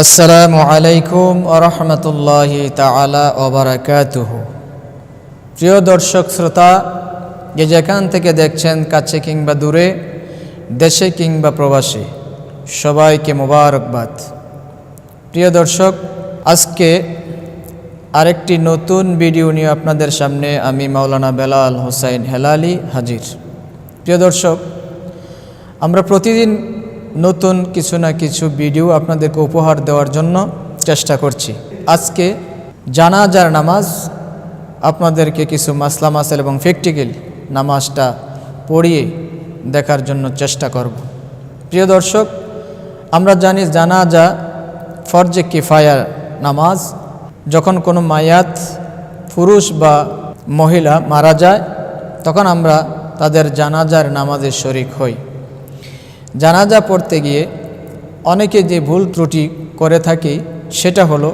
আসসালামু আলাইকুম আরহামতুল্লাহি তালা ওবরাকাতুহ প্রিয় দর্শক শ্রোতা, যে যেখান থেকে দেখছেন কাছে কিংবা দূরে, দেশে কিংবা প্রবাসী, সবাইকে মোবারকবাদ। প্রিয় দর্শক, আজকে আরেকটি নতুন ভিডিও নিয়ে আপনাদের সামনে আমি মাওলানা বেলাল হোসাইন হেলালি হাজির। প্রিয় দর্শক, আমরা প্রতিদিন নতুন কিছু না কিছু ভিডিও আপনাদেরকে উপহার দেওয়ার জন্য চেষ্টা করছি। আজকে জানাজার নামাজ, আপনাদেরকে কিছু মাসলা মাসাল এবং প্র্যাকটিক্যাল নামাজটা পড়িয়ে দেখার জন্য চেষ্টা করব। প্রিয় দর্শক, আমরা জানি জানাজা ফরজে কিফায়ার নামাজ, যখন কোনো মায়াত পুরুষ বা মহিলা মারা যায়, তখন আমরা তাদের জানাজার নামাজে শরিক হই। জানাজা পড়তে গিয়ে অনেকে যে ভুল ত্রুটি করে থাকি, সেটা হলো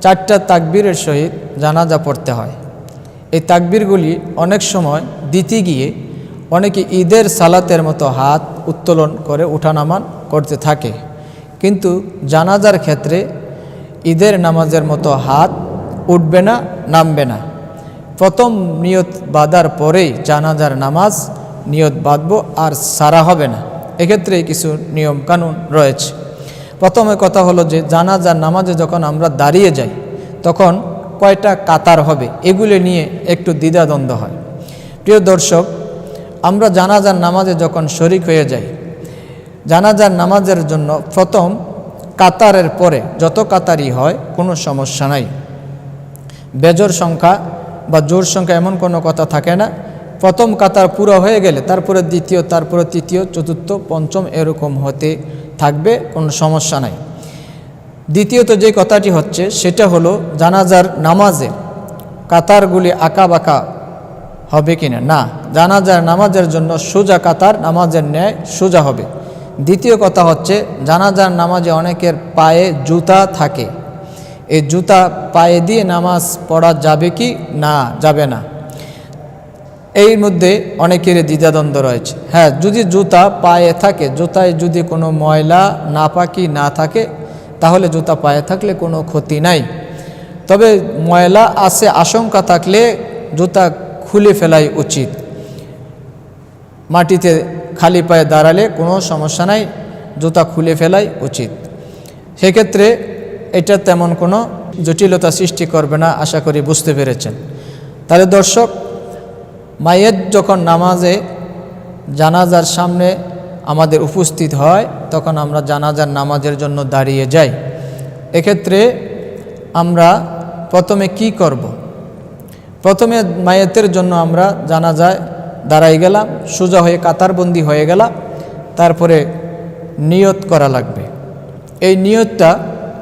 চারটা তাকবীরের সহিত জানাজা পড়তে হয়। এই তাকবীরগুলি অনেক সময় দিতে গিয়ে অনেকে ঈদের সালাতের মতো হাত উত্তোলন করে উঠানামান করতে থাকে। কিন্তু জানাজার ক্ষেত্রে ঈদের নামাজের মতো হাত উঠবে না, নামবে না। প্রথম নিয়ত বাঁধার পরেই জানাজার নামাজ নিয়ত বাঁধব আর সারা হবে না। এক্ষেত্রে কিছু নিয়ম কানুন রয়েছে। প্রথমে কথা হলো যে জানাজার নামাজে যখন আমরা দাঁড়িয়ে যাই, তখন কয়টা কাতার হবে এগুলি নিয়ে একটু দ্বিধাদ্বন্দ্ব হয়। প্রিয় দর্শক, আমরা জানাজার নামাজে যখন শরিক হয়ে যাই, জানাজার নামাজের জন্য প্রথম কাতারের পরে যত কাতারই হয়, কোনো সমস্যা নাই। বেজোর সংখ্যা বা জোর সংখ্যা এমন কোনো কথা থাকে না। প্রথম কাতার পুরো হয়ে গেলে, তারপরে দ্বিতীয়, তারপরে তৃতীয়, চতুর্থ, পঞ্চম এরকম হতে থাকবে, কোনো সমস্যা নাই। দ্বিতীয়ত যে কথাটি হচ্ছে, সেটা হলো জানাজার নামাজে কাতারগুলি আঁকা বাঁকা হবে কি না না, জানাজার নামাজের জন্য সোজা কাতার নামাজের ন্যায় সোজা হবে। দ্বিতীয় কথা হচ্ছে, জানাজার নামাজে অনেকের পায়ে জুতা থাকে। এই জুতা পায়ে দিয়ে নামাজ পড়া যাবে কি? না, যাবে না। এই মধ্যে অনেকের দ্বিধাদ্বন্দ্ব রয়েছে। হ্যাঁ যদি জুতা পায়ে থাকে, জুতায় যদি কোনো ময়লা নাপাকি না থাকে, তাহলে জুতা পায়ে থাকলে কোনো ক্ষতি নাই। তবে ময়লা আসে আশঙ্কা থাকলে জুতা খুলে ফেলাই উচিত। মাটিতে খালি পায়ে দাঁড়ালে কোনো সমস্যা নাই, জুতা খুলে ফেলাই উচিত। সেক্ষেত্রে এটা তেমন কোনো জটিলতা সৃষ্টি করবে না, আশা করি বুঝতে পেরেছেন। তাহলে দর্শক মায়ের যখন নামাজে জানাজার সামনে আমাদের উপস্থিত হয়, তখন আমরা জানাজার নামাজের জন্য দাঁড়িয়ে যাই। এক্ষেত্রে আমরা প্রথমে কি করব। প্রথমে মায়েতের জন্য আমরা জানাজায় দাঁড়াই গেলাম, সোজা হয়ে কাতারবন্দি হয়ে গেলাম, তারপরে নিয়ত করা লাগবে। এই নিয়তটা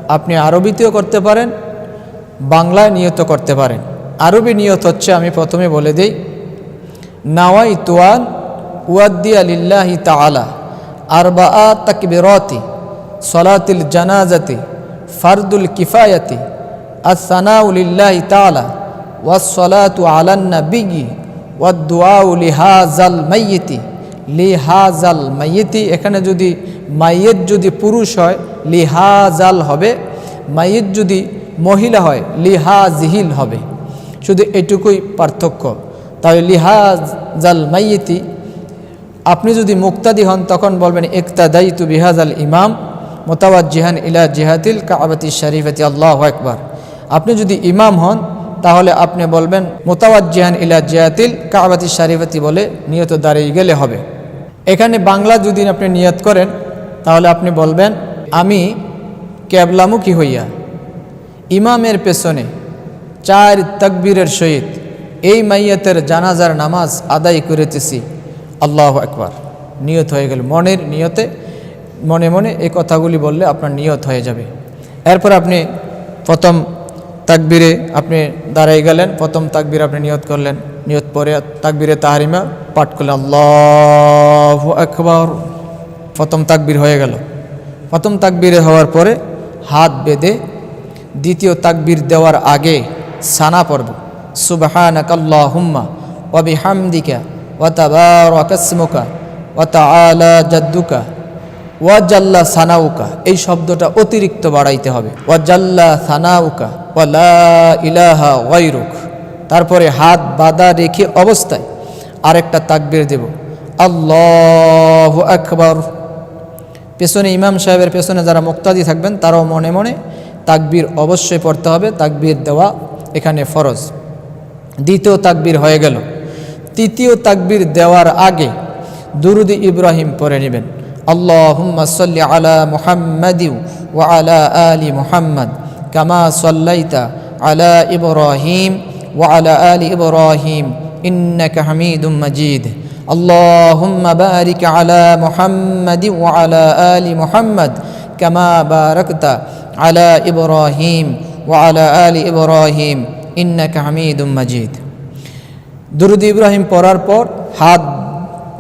আপনি আরবিতেও করতে পারেন, বাংলায় নিয়ত করতে পারেন। আরবি নিয়ত হচ্ছে, আমি প্রথমে বলে দিই নাওয়াই তুয়ান উয়াদ্দিয়া লিল্লাহি তালা আরবা তাকবিরতি সলাতিল জানাজাতি ফারদুল কিফায়াতি আসানাউলিল্লাহি তালা ওয়াসলাতু আলান্না বিগি ওয়াদুয়াউ লিহাজাল মাইয়িতি লিহাজাল মাইয়িতি এখানে যদি মাইয়ের যদি পুরুষ হয় লিহাজাল হবে মাইয়ের যদি মহিলা হয় লিহাজিহিল হবে। শুধু এটুকুই পার্থক্য। তাহলে লিহাজাল মাইয়িতি, আপনি যদি মুক্তাদি হন তখন বলবেন একতাদাই তু বিহাজাল ইমাম মোতাবাদ জিহান ইলা জিহাতিল কাবাতি শরীফতি, আল্লাহ একবার আপনি যদি ইমাম হন, তাহলে আপনি বলবেন মোতাবাদ জিহান ইলা জিহাতিল কাবাতি শরীফতি বলে নিয়ত দাঁড়িয়ে গেলে হবে। এখানে বাংলা যদি আপনি নিয়ত করেন, তাহলে আপনি বলবেন, আমি ক্যাবলামুখী হইয়া ইমামের পেছনে চার তকবীরের সহিত এই মাইয়াতের জানাজার নামাজ আদায় করিতেছি। আল্লাহ একবার নিয়ত হয়ে গেল। মনের নিয়তে মনে মনে এই কথাগুলি বললে আপনার নিয়ত হয়ে যাবে। এরপর আপনি প্রথম তাকবিরে আপনি দাঁড়াই গেলেন। প্রথম তাকবির আপনি নিয়ত করলেন। নিয়ত পরে তাকবিরে তাহারিমা পাঠ করলেন। আল্লাহ একবার প্রথম তাকবির হয়ে গেল। প্রথম তাকবিরে হওয়ার পরে হাত বেঁধে দ্বিতীয় তাকবির দেওয়ার আগে সানা পড়ব। বিহামদিকা ওয়া তাবারাকা ইসমুকা ওয়া তাআলা জাদ্দুকা ওয়াজাল্লা সানাউকা। এই শব্দটা অতিরিক্ত বাড়াইতে হবে। ওয়াজাল্লা সানাউকা ওয়ালা ইলাহা ওয়াইরুক তারপরে হাত বাঁধা রেখে অবস্থায় আরেকটা তাকবির দেব। আল্লাহ আকবর। পেছনে ইমাম সাহেবের পেছনে যারা মুক্তাদি থাকবেন, তারাও মনে মনে তাকবির অবশ্যই পড়তে হবে। তাকবির দেওয়া এখানে ফরজ। দ্বিতীয় তাকবির হয়ে গেল তৃতীয় তাকবির দেওয়ার আগে দুরুদি ইব্রাহিম পড়ে নেবেন আল্লাহুম্মা সাল্লি আলা মুহাম্মাদি ওয়া আলা আলি মুহাম্মদ কামা সাল্লাইতা আলা ইব্রাহিম ওয়া আলা আলি ইব্রাহিম ইন্নাকা হামিদুম মাজিদ اللهم بارك على محمد وعلى آل محمد كما باركت على إبراهيم وعلى آل إبراهيم ইন্না কাহামিদুম মাজিদ। দুরুদ ইব্রাহিম পড়ার পর হাত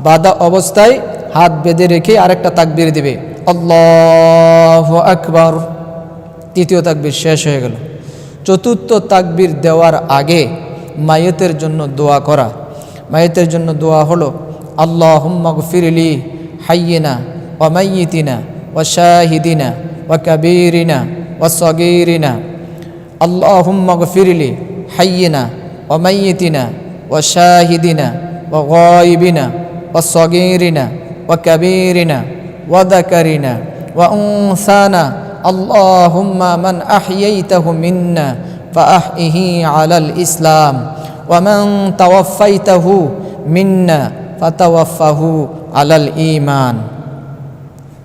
বাঁধা অবস্থায় হাত বেঁধে রেখে আরেকটা তাকবির দেবে। আল্লাহ আকবর। তৃতীয় তাকবির শেষ হয়ে গেল। চতুর্থ তাকবির দেওয়ার আগে মায়েতের জন্য দোয়া করা। মায়েতের জন্য দোয়া হলো আল্লাহ হুম্মক ফিরলি হাইয়েনা অমাইতিনা ও শাহিদিনা ও কাবিরিনা ও সগিরিনা আল্লাহ হুম্মগফিরলি হাইয়িনা ও মাইয়িতিনা ও শাহিদিনা ও গাইবিনা ও সগীরিনা ও কবীরিনা ও দাকারিনা ও উনসানা اللهم من أحييته منا فأحيه على الإسلام ومن توفيته منا فتوفه على الإيمان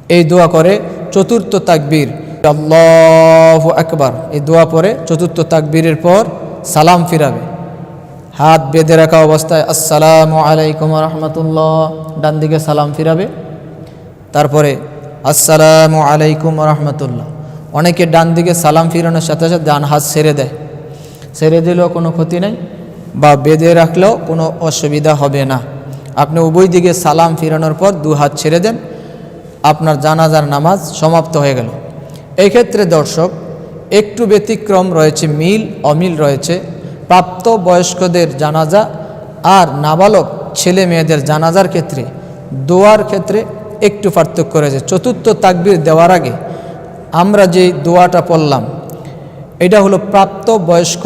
এই দোয়া করে চতুর্থ তাকবীর আল্লাহু আকবার। এই দোয়া পরে চতুর্থ তাকবীরের পর সালাম ফিরাবে। হাত বেঁধে রাখা অবস্থায় আসসালামু আলাইকুম রহমতুল্লাহ, ডান দিকে সালাম ফিরাবে। তারপরে আসসালামু আলাইকুম রহমতুল্লাহ। অনেকে ডান দিকে সালাম ফিরানোর সাথে সাথে ডান হাত ছেড়ে দেয়। ছেড়ে দিলেও কোনো ক্ষতি নেই বা বেঁধে রাখলেও কোনো অসুবিধা হবে না। আপনি উভয় দিকে সালাম ফিরানোর পর দু হাত ছেড়ে দেন। আপনার জানাজার নামাজ সমাপ্ত হয়ে গেল। এই ক্ষেত্রে দর্শক, একটু ব্যতিক্রম রয়েছে, মিল অমিল রয়েছে। প্রাপ্ত বয়স্কদের জানাজা আর নাবালক ছেলে মেয়েদের জানাজার ক্ষেত্রে, দোয়ার ক্ষেত্রে একটু পার্থক্য রয়েছে। চতুর্থ তাকবির দেওয়ার আগে আমরা যে দোয়াটা পড়লাম, এটা হলো প্রাপ্ত বয়স্ক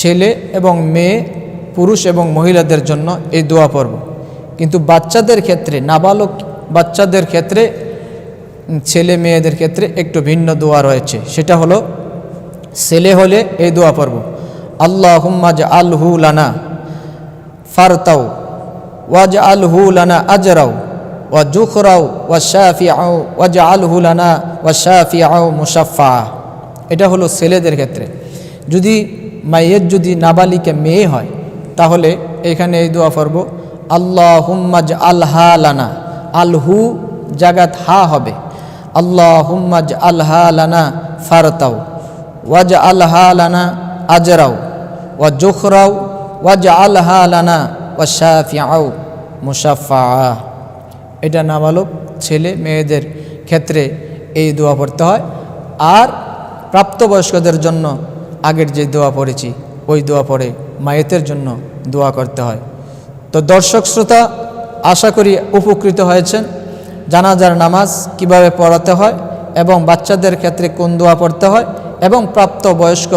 ছেলে এবং মেয়ে, পুরুষ এবং মহিলাদের জন্য এই দোয়া পর্ব কিন্তু বাচ্চাদের ক্ষেত্রে, নাবালক বাচ্চাদের ক্ষেত্রে ছেলে মেয়েদের ক্ষেত্রে একটু ভিন্ন দোয়া রয়েছে। সেটা হলো, ছেলে হলে এই দোয়া পর্ব আল্লাহ হুম্মাজ আলহু লানা ফারতাও ওয়াজ আলহু লানা আজরাও, ওয়া জুখরাও, ওয়া শাফিআও ওয়াজ আলহু লানা ওয়া শাফিআও মুসাফা এটা হলো ছেলেদের ক্ষেত্রে। যদি মাইয়ের যদি নাবালিকা মেয়ে হয়, তাহলে এখানে এই দোয়া পড়ব আল্লাহ হুম্মাজ আলহা লানা, আলহু জাগাত হা হবে। আল্লাহ হুম্মাজ আলহা লানা ফারতাও ওয়াজ আলহা লানা আজরাও, ওয়া জুখরাও ওয়াজ আলহা লানা ওয়া শাফিআও মুসাফা এটা নাবালক ছেলে মেয়েদের ক্ষেত্রে এই দোয়া পড়তে হয়। আর প্রাপ্তবয়স্কদের জন্য আগের যে দোয়া পড়েছি, ওই দোয়া পড়ে মায়েতের জন্য দোয়া করতে হয়। তো দর্শক শ্রোতা, আশা করি উপকৃত হয়েছেন। জানাজার নামাজ কীভাবে পড়াতে হয় এবং বাচ্চাদের ক্ষেত্রে কোন দোয়া পড়তে হয় এবং প্রাপ্ত বয়স্ক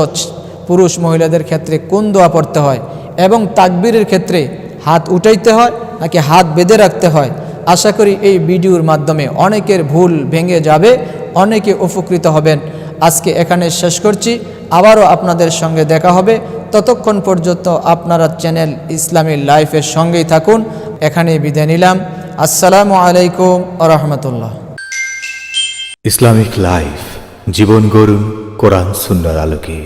পুরুষ মহিলাদের ক্ষেত্রে কোন দোয়া পড়তে হয় এবং তাকবীরের ক্ষেত্রে হাত উঠাইতে হয় নাকি হাত বেঁধে রাখতে হয়? আশা করি এই ভিডিওর মাধ্যমে অনেকের ভুল ভেঙে যাবে, অনেকে উপকৃত হবেন। আজকে এখানে শেষ করছি। আবারও আপনাদের সঙ্গে দেখা হবে। ততক্ষণ পর্যন্ত আপনারা চ্যানেল ইসলামী লাইফের সঙ্গেই থাকুন। এখানেই বিদায় নিলাম। আসসালামু আলাইকুম রহমতুল্লাহ। ইসলামিক লাইফ জীবন গড়ুন কোরআন সুন্দর আলোকে।